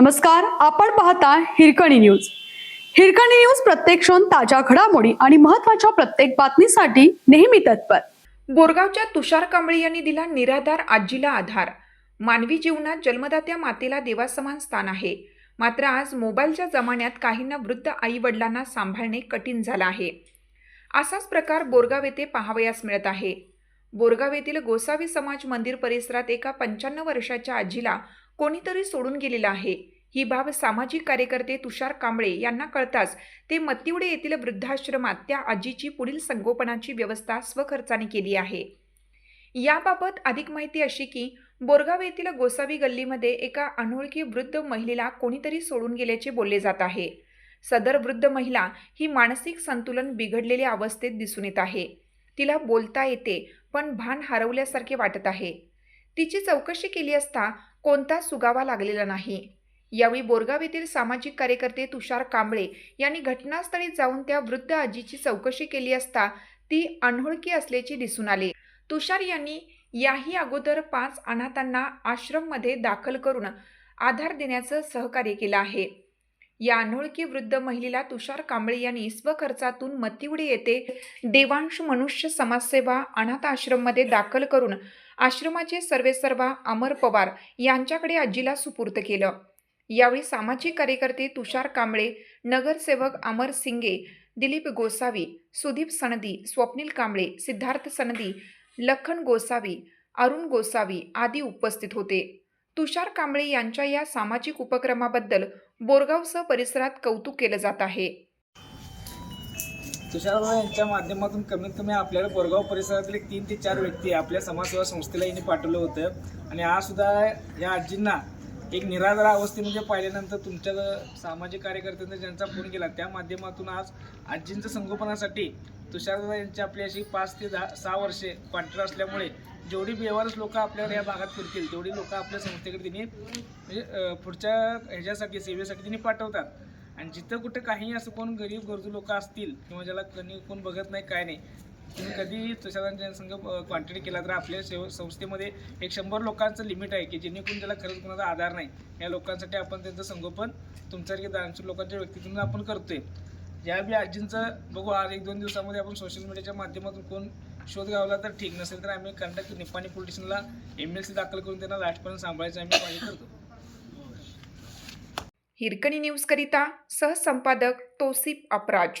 नमस्कार आपण पाहता हिरकणी न्यूज. हिरकणी न्यूज प्रत्येक क्षण ताज्या घडामोडी आणि महत्त्वाच्या प्रत्येक बातमीसाठी नेहमी तत्पर. बोरगावच्या तुषार कांबळे यांनी दिला निराधार आजीला आधार. मानवी जीवनात जन्मदात्या मातेला देवासमान स्थान आहे. मात्र आज मोबाईलच्या जमान्यात काहींना वृद्ध आई वडिलांना सांभाळणे कठीण झालं आहे. असाच प्रकार बोरगाव येथे पाहावयास मिळत आहे. बोरगाव येथील गोसावी समाज मंदिर परिसरात एका पंच्याण्णव वर्षाच्या आजीला कोणीतरी सोडून गेलेला आहे. ही बाब सामाजिक कार्यकर्ते तुषार कांबळे यांना कळताच ते मत्तिवडे येथील वृद्धाश्रमात त्या आजीची पुढील संगोपनाची व्यवस्था स्वखर्चाने केली आहे. याबाबत अधिक माहिती अशी की बोरगाव येथील गोसावी गल्लीमध्ये एका अनोळखी वृद्ध महिलेला कोणीतरी सोडून गेल्याचे बोलले जात आहे. सदर वृद्ध महिला ही मानसिक संतुलन बिघडलेल्या अवस्थेत दिसून येत आहे. तिला बोलता येते पण भान हरवल्यासारखे वाटत आहे. तिची चौकशी केली असता कोणता सुगावा लागलेला नाही. यावेळी बोरगाव येथील सामाजिक कार्यकर्ते तुषार कांबळे यांनी घटनास्थळी जाऊन त्या वृद्ध आजीची चौकशी केली असता ती अनोळखी असल्याचे दिसून आले. तुषार यांनी याही अगोदर पाच अनाथांना आश्रममध्ये दाखल करून आधार देण्याचं सहकार्य केलं आहे. या अनोळखी वृद्ध महिलेला तुषार कांबळे यांनी स्वखर्चातून मतिवडी येथे देवांश मनुष्य समाजसेवा अनाथ आश्रममध्ये दाखल करून आश्रमाचे सर्वेसर्वा अमर पवार यांच्याकडे आजीला सुपूर्त केलं. यावेळी सामाजिक कार्यकर्ते तुषार कांबळे नगरसेवक अमर सिंगे दिलीप गोसावी सुदीप सनदी स्वप्नील कांबळे सिद्धार्थ सनदी लखन गोसावी अरुण गोसावी आदी उपस्थित होते. तुषार कांबळे यांच्या या सामाजिक उपक्रमाबद्दल बोरगावसह परिसरात कौतुक केलं जात आहे. तुषार यांच्या माध्यमातून कमीत कमी आपल्याला बोरगाव परिसरातील एक तीन ते चार व्यक्ती आपल्या समाजसेवा संस्थेला यांनी पाठवलं होतं. आणि आज सुद्धा या आजींना एक निराधार अवस्थेमध्ये पाहिल्यानंतर तुमच्या सामाजिक कार्यकर्त्यांनी ज्यांचा फोन केला त्या माध्यमातून आज आजींचं संगोपनासाठी तुषारदादा यांची आपली अशी पाच ते दहा सहा वर्षे कॉन्ट्रॅक्ट असल्यामुळे जेवढी व्यवहारच लोक आपल्याला या भागात फिरतील तेवढी लोक आपल्या संस्थेकडे तिने म्हणजे पुढच्या ह्याच्यासाठी सेवेसाठी तिने पाठवतात. आणि जिथं कुठं काही असं कोण गरीब गरजू लोक असतील किंवा ज्याला कधी कोण बघत नाही काय नाही तुम्ही कधी तुषारांच्या संघ क्वांटिटी केला तर आपल्या सेव संस्थेमध्ये एक शंभर लोकांचं लिमिट आहे की जेणेकरून त्याला खरंच कोणाचा आधार नाही. या लोकांसाठी आपण त्यांचं संगोपन तुमच्यासारखे दानशूर लोकांच्या व्यक्तित्व आपण करतोय. या बी आजींचं बघू आज एक दोन दिवसामध्ये आपण सोशल मीडियाच्या माध्यमातून कोण शोध गावला तर ठीक नसेल तर आम्ही कर्नाटक निपाणी पोलीस स्टेशनला एम एल सी दाखल करून त्यांना लास्टपर्यंत सांभाळायचं आम्ही मागणी करतो. हिरकणी न्यूजकरिता सहसंपादक तोसिफ अपराज.